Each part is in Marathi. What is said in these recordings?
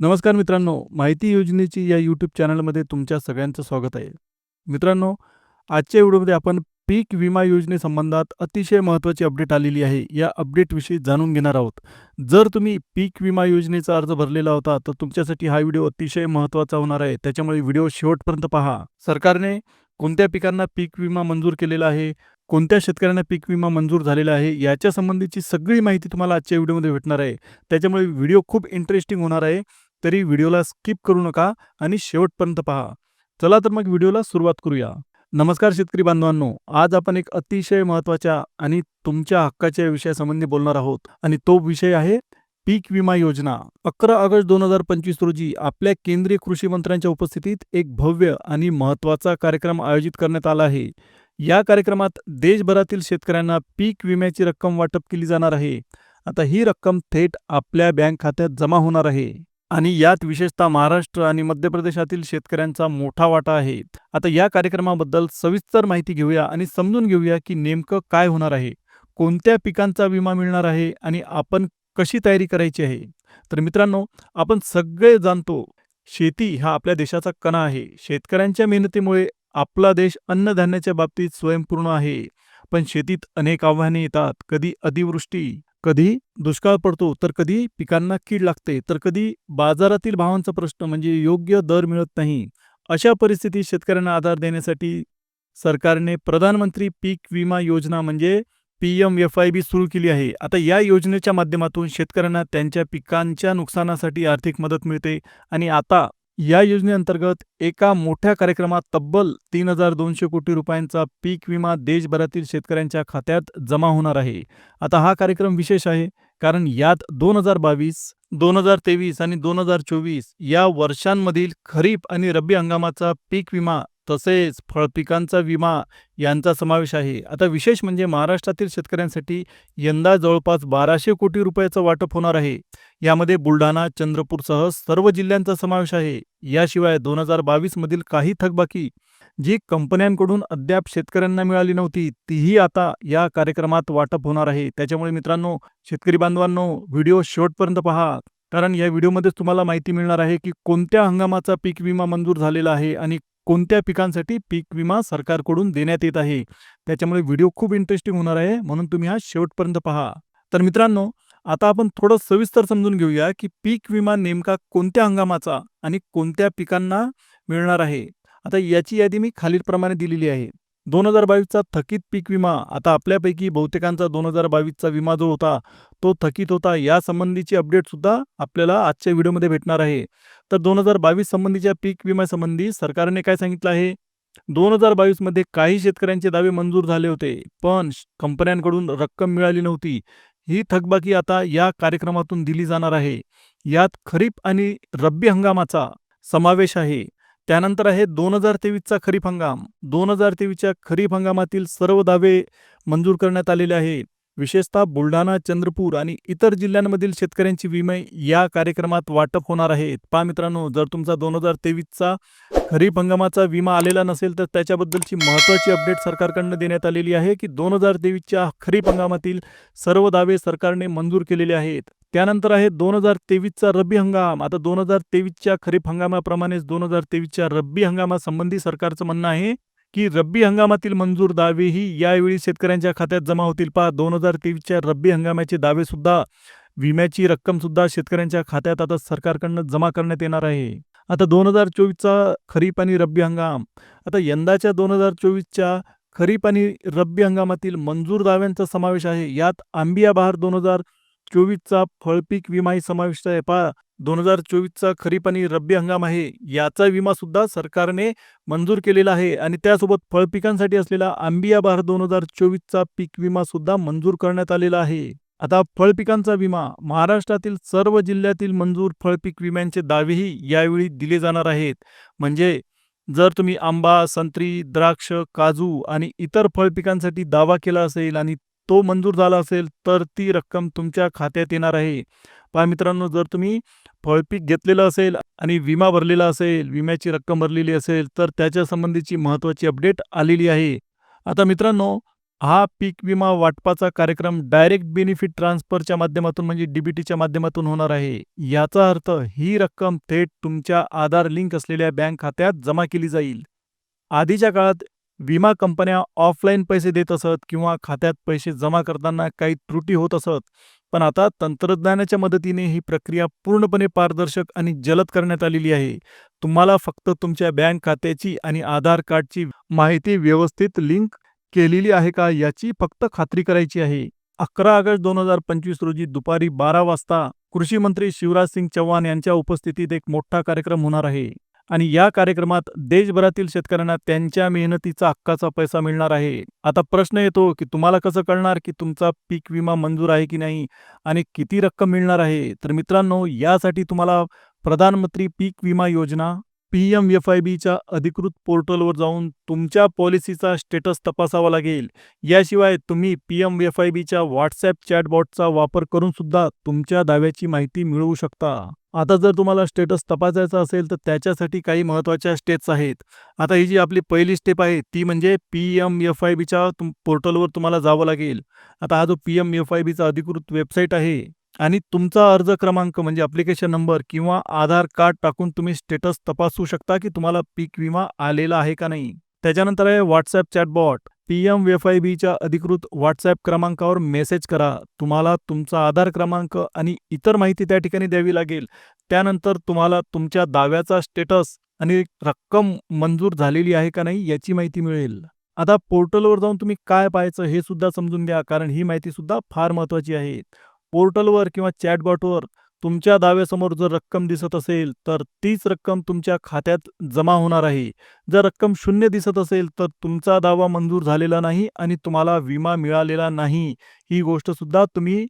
नमस्कार मित्रांनो माहिती योजनेची या यूट्यूब चॅनलमध्ये तुमच्या सगळ्यांचं स्वागत आहे. मित्रांनो आजच्या व्हिडिओमध्ये आपण पीक विमा योजनेसंबंधात अतिशय महत्त्वाची अपडेट आलेली आहे. या अपडेटविषयी जाणून घेणार आहोत. जर तुम्ही पीक विमा योजनेचा अर्ज भरलेला होता तर तुमच्यासाठी हा व्हिडिओ अतिशय महत्त्वाचा होणार आहे. त्याच्यामुळे व्हिडिओ शेवटपर्यंत पहा. सरकारने कोणत्या पिकांना पीक विमा मंजूर केलेला आहे? कोणत्या शेतकऱ्यांना पीक विमा मंजूर झालेला आहे? याच्या संबंधीची सगळी माहिती तुम्हाला आजच्या व्हिडिओमध्ये भेटणार आहे. त्याच्यामुळे व्हिडिओ खूप इंटरेस्टिंग होणार आहे. तरी व्हिडिओला स्किप करू नका आणि शेवटपर्यंत पहा. चला तर मग व्हिडिओला सुरुवात करूया. नमस्कार शेतकरी बांधवांनो आज आपण एक अतिशय महत्त्वाच्या आणि तुमच्या हक्काच्या विषयासंबंधी बोलणार आहोत आणि तो विषय आहे पीक विमा योजना. अकरा ऑगस्ट दोन हजार पंचवीस रोजी आपल्या केंद्रीय कृषी मंत्र्यांच्या उपस्थितीत एक भव्य आणि महत्त्वाचा कार्यक्रम आयोजित करण्यात आला आहे. या कार्यक्रमात देशभरातील शेतकऱ्यांना पीक विम्याची रक्कम वाटप केली जाणार आहे. आता ही रक्कम थेट आपल्या बँक खात्यात जमा होणार आहे. आणि यात विशेषतः महाराष्ट्र आणि मध्य प्रदेशातील शेतकऱ्यांचा मोठा वाटा आहे. आता या कार्यक्रमाबद्दल सविस्तर माहिती घेऊया आणि समजून घेऊया की नेमकं काय होणार आहे. कोणत्या पिकांचा विमा मिळणार आहे आणि आपण कशी तयारी करायची आहे. तर मित्रांनो आपण सगळे जाणतो शेती हा आपल्या देशाचा कणा आहे. शेतकऱ्यांच्या मेहनतीमुळे आपला देश अन्नधान्याच्या बाबतीत स्वयंपूर्ण आहे. पण शेतीत अनेक आव्हाने येतात कधी अतिवृष्टी कधी दुष्काळ पडतो तर कधी पिकांना कीड लागते तर कधी बाजारातील भावांचा प्रश्न म्हणजे योग्य दर मिळत नाही. अशा परिस्थितीत शेतकऱ्यांना आधार देण्यासाठी सरकारने प्रधानमंत्री पीक विमा योजना म्हणजे P M F I B सुरू केली आहे. आता या योजनेच्या माध्यमातून शेतकऱ्यांना त्यांच्या पिकांच्या नुकसानासाठी आर्थिक मदत मिळते आणि आता या योजनेअंतर्गत एका मोठ्या कार्यक्रमात तब्बल तीन हजार दोनशे कोटी रुपयांचा पीक विमा देशभरातील शेतकऱ्यांच्या खात्यात जमा होणार आहे. आता हा कार्यक्रम विशेष आहे कारण यात दोन हजार बावीस दोन हजार तेवीस आणि दोन हजार चोवीस या वर्षांमधील खरीप आणि रब्बी हंगामाचा पीक विमा तसेच फळपिकांचा विमा यांचा समावेश आहे. आता विशेष म्हणजे महाराष्ट्रातील शेतकऱ्यांसाठी यंदा जवळपास बाराशे कोटी रुपयाचं वाटप होणार आहे. यामध्ये बुलढाणा चंद्रपूरसह सर्व जिल्ह्यांचा समावेश आहे. याशिवाय दोन हजार बावीसमधील काही थकबाकी जी कंपन्यांकडून अद्याप शेतकऱ्यांना मिळाली नव्हती तीही आता या कार्यक्रमात वाटप होणार आहे. त्याच्यामुळे मित्रांनो शेतकरी बांधवांनो व्हिडिओ शेवटपर्यंत पहा. कारण या व्हिडिओमध्येच तुम्हाला माहिती मिळणार आहे की कोणत्या हंगामाचा पीक विमा मंजूर झालेला आहे आणि कोणत्या पिकांसाठी पीक विमा सरकारकडून देण्यात येत आहे. त्याच्यामुळे व्हिडिओ खूप इंटरेस्टिंग होणार आहे. म्हणून तुम्ही हा शेवटपर्यंत पहा. तर मित्रांनो आता आपण थोडं सविस्तर समजून घेऊया की पीक विमा नेमका कोणत्या हंगामाचा आणि कोणत्या पिकांना मिळणार आहे. आता याची यादी मी खालीलप्रमाणे दिलेली आहे. दोन हजार बावीसचा थकीत पीक विमा आता आपल्यापैकी बहुतेकांचा दोन हजार बावीसचा विमा जो होता तो थकीत होता या संबंधीची अपडेट सुद्धा आपल्याला आजच्या व्हिडिओमध्ये भेटणार आहे. तर दोन हजार बावीस संबंधीच्या पीक विम्यासंबंधी सरकारने काय सांगितलं आहे? दोन हजार बावीसमध्ये काही शेतकऱ्यांचे दावे मंजूर झाले होते पण कंपन्यांकडून रक्कम मिळाली नव्हती. ही थकबाकी आता या कार्यक्रमातून दिली जाणार आहे. यात खरीप आणि रब्बी हंगामाचा समावेश आहे. त्यानंतर आहे दोन हजार तेवीसचा खरीप हंगाम. दोन हजार तेवीसच्या खरीप हंगामातील सर्व दावे मंजूर करण्यात आलेले आहेत. विशेषतः बुलढाणा चंद्रपूर आणि इतर जिल्ह्यांमधील शेतकऱ्यांची विमे या कार्यक्रमात वाटप होणार आहेत पहा मित्रांनो जर तुमचा दोन हजार तेवीसचा खरीप हंगामाचा विमा आलेला नसेल तर त्याच्याबद्दलची महत्त्वाची अपडेट सरकारकडनं देण्यात आलेली आहे की दोन हजार तेवीसच्या खरीप हंगामातील सर्व दावे सरकारने मंजूर केलेले आहेत. त्यानंतर आहे दोन हजार तेवीसचा रब्बी हंगाम. आता दोन हजार तेवीसच्या खरीप हंगामाप्रमाणेच दोन हजार तेवीसच्या रब्बी हंगामासंबंधी सरकारचं म्हणणं आहे की रब्बी हंगामातील मंजूर दावेही यावेळी शेतकऱ्यांच्या खात्यात जमा होतील. पहा दोन हजार तेवीसच्या रब्बी हंगामाचे दावेसुद्धा विम्याची रक्कमसुद्धा शेतकऱ्यांच्या खात्यात आता सरकारकडनं जमा करण्यात येणार आहे. आता दोन हजार चोवीसचा खरीप आणि रब्बी हंगाम. आता यंदाच्या दोन हजार चोवीसच्या खरीप आणि रब्बी हंगामातील मंजूर दाव्यांचा समावेश आहे. यात आंबिया बहार दोन हजार चोवीसचा फळपीक विमाही समाविष्ट आहे. पहा दोन हजार चोवीसचा खरीप आणि रब्बी हंगाम आहे. याचा विमा सुद्धा सरकारने मंजूर केलेला आहे आणि त्यासोबत फळपिकांसाठी असलेला आंबिया बहार दोन हजार चोवीसचा पीक विमा सुद्धा मंजूर करण्यात आलेला आहे. आता फळपिकांचा विमा महाराष्ट्रातील सर्व जिल्ह्यातील मंजूर फळपीक विम्यांचे दावेही यावेळी दिले जाणार आहेत. म्हणजे जर तुम्ही आंबा संत्री द्राक्ष काजू आणि इतर फळपिकांसाठी दावा केला असेल आणि तो मंजूर झाला असेल तर ती रक्कम तुमच्या खात्यात येणार आहे. पहा मित्रांनो जर तुम्ही फळपीक घेतलेलं असेल आणि विमा भरलेला असेल विम्याची रक्कम भरलेली असेल तर त्याच्या संबंधीची महत्त्वाची अपडेट आलेली आहे. आता मित्रांनो हा पीक विमा वाटपाचा कार्यक्रम डायरेक्ट बेनिफिट ट्रान्सफरच्या माध्यमातून म्हणजे डीबीटीच्या माध्यमातून होणार आहे. याचा अर्थ ही रक्कम थेट तुमच्या आधार लिंक असलेल्या बँक खात्यात जमा केली जाईल. आधीच्या काळात विमा कंपन्या ऑफलाईन पैसे देत असत किंवा खात्यात पैसे जमा करताना काही त्रुटी होत असत. पण आता तंत्रज्ञानाच्या मदतीने ही प्रक्रिया पूर्णपणे पारदर्शक आणि जलद करण्यात आलेली आहे. तुम्हाला फक्त तुमच्या बँक खात्याची आणि आधार कार्डची माहिती व्यवस्थित लिंक केलेली आहे का याची फक्त खात्री करायची आहे. अकरा ऑगस्ट दोन हजार पंचवीस रोजी दुपारी बारा वाजता कृषी मंत्री शिवराज सिंग चौहान यांच्या उपस्थितीत एक मोठा कार्यक्रम होणार आहे. आणि या कार्यक्रमात देशभरातील शेतकऱ्यांना त्यांच्या मेहनतीचा हक्काचा पैसा मिळणार आहे. आता प्रश्न येतो की तुम्हाला कसं कळणार की तुमचा पीक विमा मंजूर आहे की नाही आणि किती रक्कम मिळणार आहे? तर मित्रांनो यासाठी तुम्हाला प्रधानमंत्री पीक विमा योजना पी एम एफ आय बीच्या अधिकृत पोर्टलवर जाऊन तुमच्या पॉलिसीचा स्टेटस तपासावा लागेल. याशिवाय तुम्ही पी एम एफ आय बीच्या व्हॉट्सॲप चॅटबॉटचा वापर करून सुद्धा तुमच्या दाव्याची माहिती मिळवू शकता. आता जर तुम्हाला स्टेटस तपासायचा असेल तर त्याच्यासाठी काही महत्त्वाच्या स्टेप्स आहेत. आता ही जी आपली पहिली स्टेप आहे ती म्हणजे पी एम एफ आय बीच्या तुम पोर्टलवर तुम्हाला जावं लागेल. आता हा जो पी एम एफ आय बीचा अधिकृत वेबसाईट आहे आणि तुमचा अर्ज क्रमांक म्हणजे ॲप्लिकेशन नंबर किंवा आधार कार्ड टाकून तुम्ही स्टेटस तपासू शकता की तुम्हाला पीक विमा आलेला आहे का नाही. त्याच्यानंतर आहे WhatsApp chatbot P M F I बीच्या अधिकृत व्हॉट्सॲप क्रमांकावर मेसेज करा. तुम्हाला तुमचा आधार क्रमांक आणि इतर माहिती त्या ठिकाणी द्यावी लागेल. त्यानंतर तुम्हाला तुमच्या दाव्याचा स्टेटस आणि रक्कम मंजूर झालेली आहे का नाही याची माहिती मिळेल. आता पोर्टलवर जाऊन तुम्ही काय पाहायचं हे सुद्धा समजून घ्या कारण ही माहिती सुद्धा फार महत्त्वाची आहे. पोर्टलवर किंवा चॅटबॉटवर तुमच्या दाव्यासमोर जर रक्कम दिसत असेल तर तीच रक्कम तुमच्या खात्यात जमा होणार आहे. जर रक्कम शून्य दिसत असेल तर तुमचा दावा मंजूर झालेला नाही आणि तुम्हाला विमा मिळालेला नाही. ही गोष्ट सुद्धा तुम्ही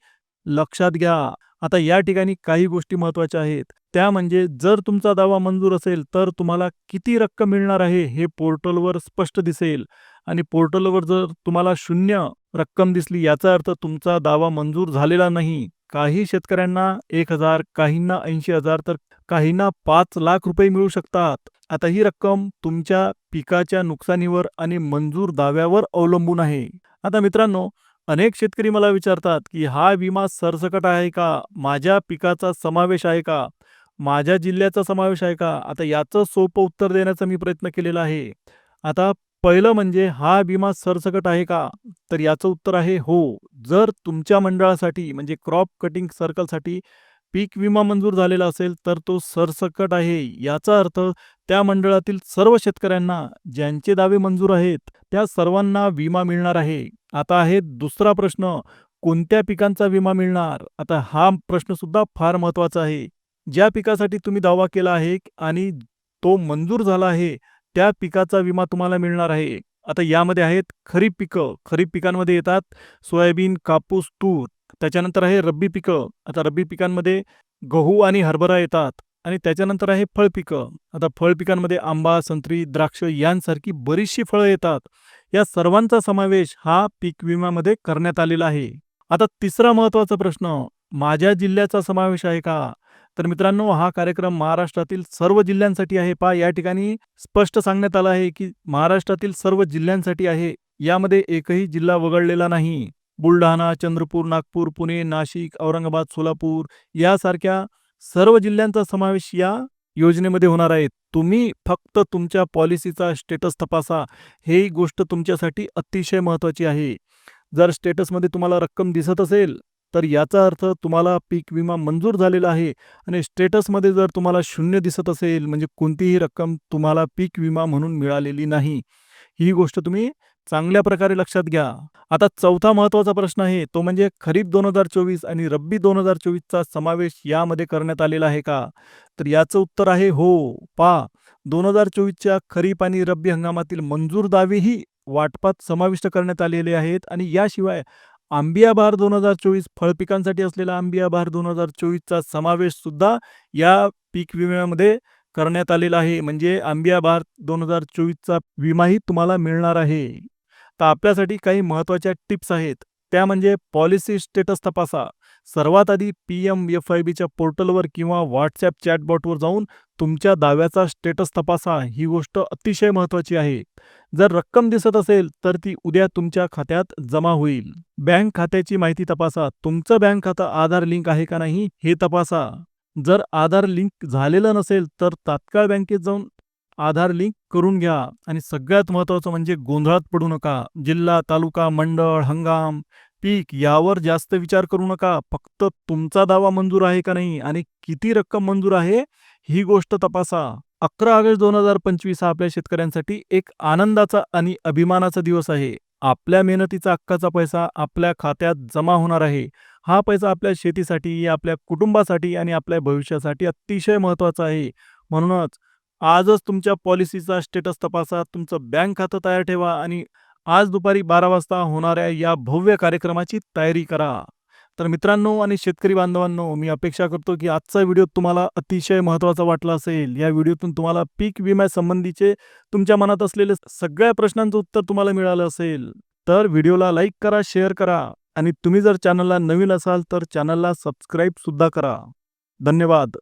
लक्षात घ्या. आता या ठिकाणी काही गोष्टी महत्त्वाच्या आहेत. त्या म्हणजे जर तुमचा दावा मंजूर असेल तर तुम्हाला किती रक्कम मिळणार आहे हे पोर्टलवर स्पष्ट दिसेल. आणि पोर्टलवर जर तुम्हाला शून्य रक्कम दिसली याचा अर्थ तुमचा दावा मंजूर झालेला नाही. काही शेतकऱ्यांना एक हजार काहींना ऐंशी हजार तर काहींना पाच लाख रुपये मिळू शकतात. आता ही रक्कम तुमच्या पिकाच्या नुकसानीवर आणि मंजूर दाव्यावर अवलंबून आहे. आता मित्रांनो अनेक शेतकरी मला विचारतात की हा विमा सरसकट आहे का? माझ्या पिकाचा समावेश आहे का? माझ्या जिल्ह्याचा समावेश आहे का? आता याचं सोपं उत्तर देण्याचा मी प्रयत्न केलेला आहे. आता पहिलं म्हणजे हा विमा सरसकट आहे का? तर याचं उत्तर आहे हो. जर तुमच्या मंडळासाठी म्हणजे क्रॉप कटिंग सर्कलसाठी पीक विमा मंजूर झालेला असेल तर तो सरसकट आहे. याचा अर्थ त्या मंडळातील सर्व शेतकऱ्यांना ज्यांचे दावे मंजूर आहेत त्या सर्वांना विमा मिळणार आहे. आता आहे दुसरा प्रश्न कोणत्या पिकांचा विमा मिळणार? आता हा प्रश्न सुद्धा फार महत्त्वाचा आहे. ज्या पिकासाठी तुम्ही दावा केला आहे आणि तो मंजूर झाला आहे त्या पिकाचा विमा तुम्हाला मिळणार आहे. आता यामध्ये आहेत खरीप पिकं. खरीप पिकांमध्ये येतात सोयाबीन कापूस तूर. त्याच्यानंतर आहे रब्बी पिकं. आता रब्बी पिकांमध्ये गहू आणि हरभरा येतात आणि त्याच्यानंतर आहे फळ पिकं. आता फळ पिकांमध्ये आंबा संत्री द्राक्ष यांसारखी बरीचशी फळं येतात. या सर्वांचा समावेश हा पीक विम्यामध्ये करण्यात आलेला आहे. आता तिसरा महत्त्वाचा प्रश्न माझ्या जिल्ह्याचा समावेश आहे का? तर मित्रांनो हा कार्यक्रम महाराष्ट्रातील सर्व जिल्ह्यांसाठी आहे. पा या ठिकाणी स्पष्ट सांगण्यात आलं आहे की महाराष्ट्रातील सर्व जिल्ह्यांसाठी आहे. यामध्ये एकही जिल्हा वगळलेला नाही. बुलढाणा चंद्रपूर नागपूर पुणे नाशिक औरंगाबाद सोलापूर यासारख्या सर्व जिल्ह्यांचा समावेश या योजनेमध्ये होणार आहे. तुम्ही फक्त तुमच्या पॉलिसीचा स्टेटस तपासा. ही गोष्ट तुमच्यासाठी अतिशय महत्त्वाची आहे. जर स्टेटसमध्ये तुम्हाला रक्कम दिसत असेल तर याचा अर्थ तुम्हाला पीक विमा मंजूर झालेला आहे आणि स्टेटसमध्ये जर तुम्हाला शून्य दिसत असेल म्हणजे कोणतीही रक्कम तुम्हाला पीक विमा म्हणून मिळालेली नाही. ही गोष्ट तुम्ही चांगल्या प्रकारे लक्षात घ्या. आता चौथा महत्त्वाचा प्रश्न आहे तो म्हणजे खरीप दोन हजार चोवीस आणि रब्बी दोन हजार चोवीसचा समावेश यामध्ये करण्यात आलेला आहे का? तर याचं उत्तर आहे हो. पा. दोन हजार चोवीसच्या खरीप आणि रब्बी हंगामातील मंजूर दावेही वाटपात समाविष्ट करण्यात आलेले आहेत आणि याशिवाय आंबिया बहार दोन हजार चोवीस फळपिकांसाठी असलेला आंबिया बहार दोन हजार चोवीसचा समावेश सुद्धा या पीक विम्यामध्ये करण्यात आलेला आहे. म्हणजे आंबिया बहार दोन हजार चोवीसचा विमाही तुम्हाला मिळणार आहे. तर आपल्यासाठी काही महत्त्वाच्या टिप्स आहेत. त्या म्हणजे पॉलिसी स्टेटस तपासा. सर्वात आधी पी एम एफ आय बीच्या पोर्टलवर किंवा व्हॉट्सॲप चॅटबॉटवर जाऊन तुमच्या दाव्याचा स्टेटस तपासा. ही गोष्ट अतिशय महत्त्वाची आहे. जर रक्कम दिसत असेल तर ती उद्या तुमच्या खात्यात जमा होईल. बँक खात्याची माहिती तपासा. तुमचं बँक खातं आधार लिंक आहे का नाही हे तपासा. जर आधार लिंक झालेलं नसेल तर तात्काळ बँकेत जाऊन आधार लिंक करून घ्या. आणि सगळ्यात महत्त्वाचं म्हणजे गोंधळात पडू नका. जिल्हा तालुका मंडळ हंगाम पीक यावर जास्त विचार करू नका. फक्त तुमचा दावा मंजूर आहे का नाही आणि किती रक्कम मंजूर आहे ही गोष्ट तपासा. अकरा ऑगस्ट दोन हजार पंचवीस हा आपल्या शेतकऱ्यांसाठी एक आनंदाचा आणि अभिमानाचा दिवस आहे. आपल्या मेहनतीचा हक्काचा पैसा आपल्या खात्यात जमा होणार आहे. हा पैसा आपल्या शेतीसाठी आपल्या कुटुंबासाठी आणि आपल्या भविष्यासाठी अतिशय महत्त्वाचा आहे. म्हणूनच आजच तुमच्या पॉलिसीचा स्टेटस तपासा तुमचं बँक खातं तयार ठेवा आणि आज दुपारी बारा वाजता होणाऱ्या या भव्य कार्यक्रमाची तयारी करा. तर मित्रांनो आणि शेतकरी बांधवांनो मी अपेक्षा करतो की आजचा व्हिडिओ तुम्हाला अतिशय महत्त्वाचा वाटला असेल. या व्हिडिओतून तुम्हाला पीक विम्यासंबंधीचे तुमच्या मनात असलेले सगळ्या प्रश्नांचं उत्तर तुम्हाला मिळालं असेल. तर व्हिडिओला लाईक करा शेअर करा आणि तुम्ही जर चॅनलला नवीन असाल तर चॅनलला सबस्क्राईब सुद्धा करा. धन्यवाद.